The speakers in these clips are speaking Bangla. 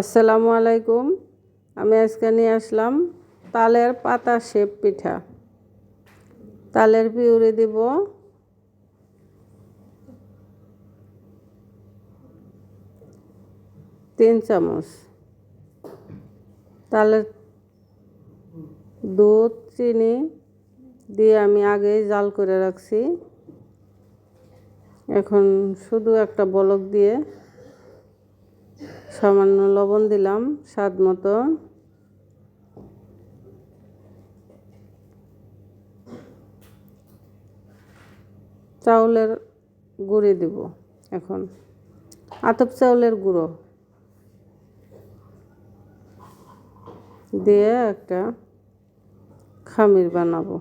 আসসালামু আলাইকুম। আমি আজকে নিয়ে আসলাম তালের পাতা শেপ পিঠা। তালের পিউরি দিব। তিন চামচ। তালের দুধ, চিনি দিয়ে আমি আগেই জাল করে রাখছি। এখন শুধু একটা বলক দিয়ে সামান্য লবণ দিলাম, স্বাদ মতো। চাউলের গুঁড়ি দিব এখন। আতপ চাউলের গুঁড়ো। দিয়ে একটা খামির বানাবো।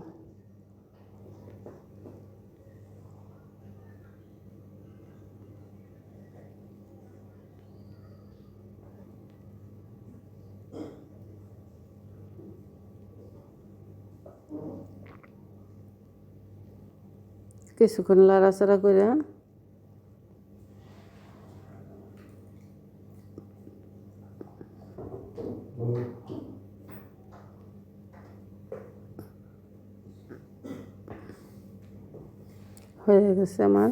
কিছুক্ষণ লাড়াচাড়া করে। হয়ে গেছে আমার।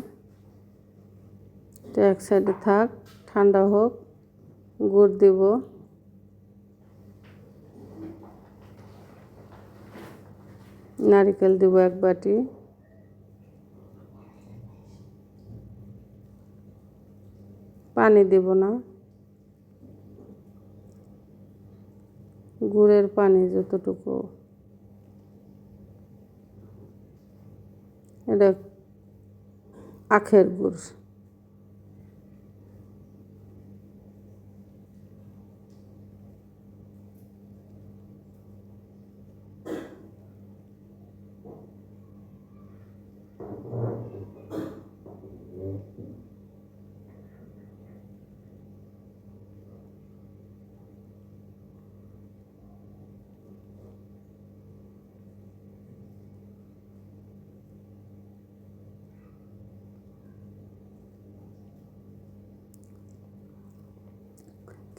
এক সাইডে থাক, ঠান্ডা হোক, গুড় দিব। নারিকেল দিব এক বাটি। পানি দেব না। গুড়ের পানি যতটুকু। এটা আখের গুড়।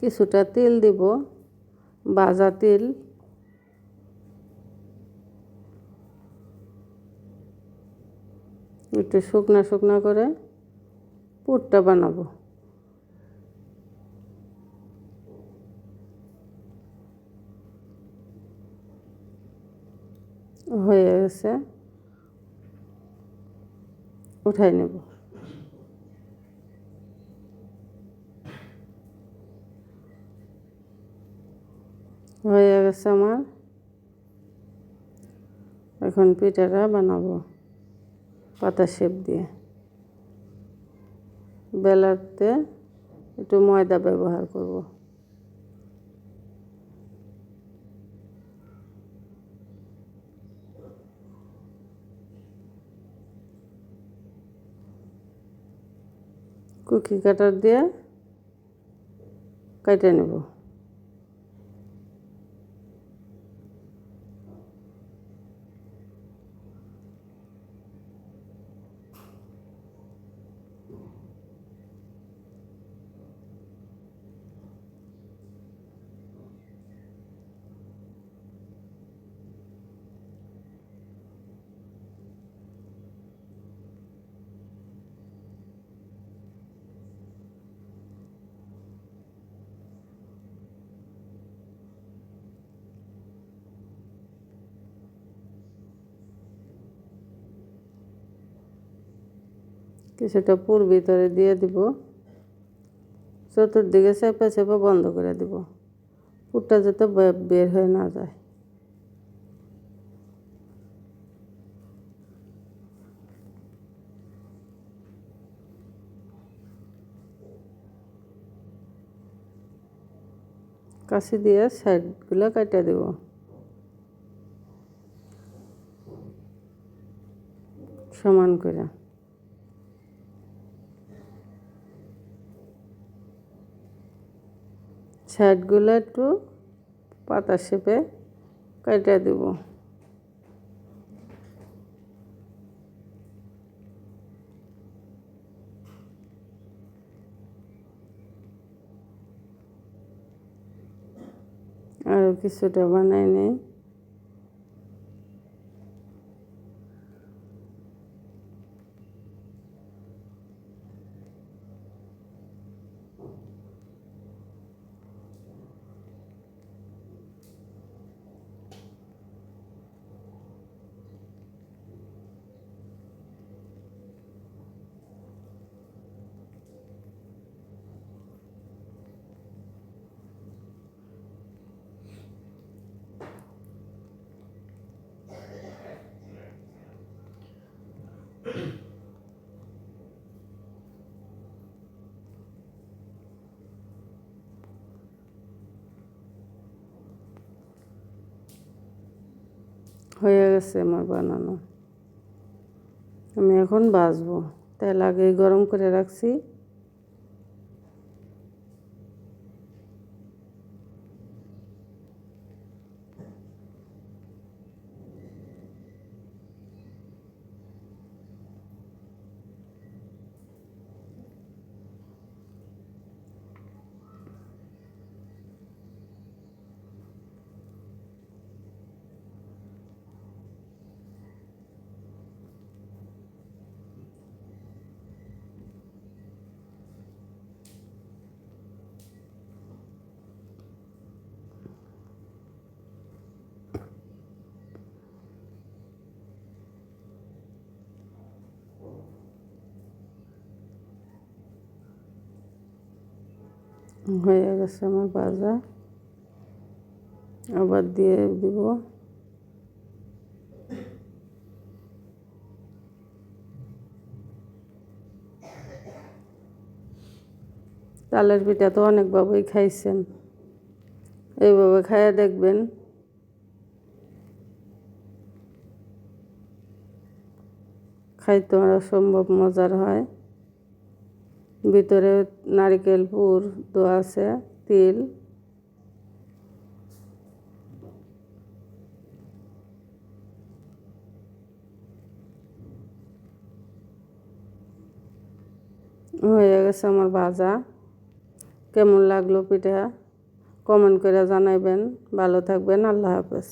কিছুটা তেল দিব ভাজা তেল। একটু শুকনা শুকনা করে পুরটা বানাবো। হয়ে গেছে। উঠাই নেব। হয়ে গেছে আমার। এখন পিঠাটা বানাবো, পাতা শেপ দিয়ে। বেলাতে একটু ময়দা ব্যবহার করব। কুকি কাটার দিয়ে কেটে নেব। কিছুটা পুর ভিতরে দিয়ে দিব। চতুর্দিকে চেপে চেপে বন্ধ করে দিব। পুরটা যাতে বের হয়ে না যায়। কাশি দিয়ে সাইডগুলো কাটা দেব। সমান করে। সাইডগুলো একটু পাতা শেপে কাটা দেব। আরও কিছুটা বানাই নেই। হয়ে গেছে আমার বানানো। আমি এখন বাজবো তেল আগেই গরম করে রাখছি। হয়ে গেছে আমার ভাজা আবার দিয়ে দিব। তালের পিঠা তো অনেকভাবেই খাইছেন। এইভাবে খাইয়া দেখবেন। খাইতে সম্ভব মজার হয়। ভিতরে নারিকেল পুর দেওয়া আছে, তিল। হয়ে গেছে আমার ভাজা। কেমন লাগল পিঠা? কমেন্ট করে জানাইবেন। ভালো থাকবেন। আল্লাহ হাফেজ।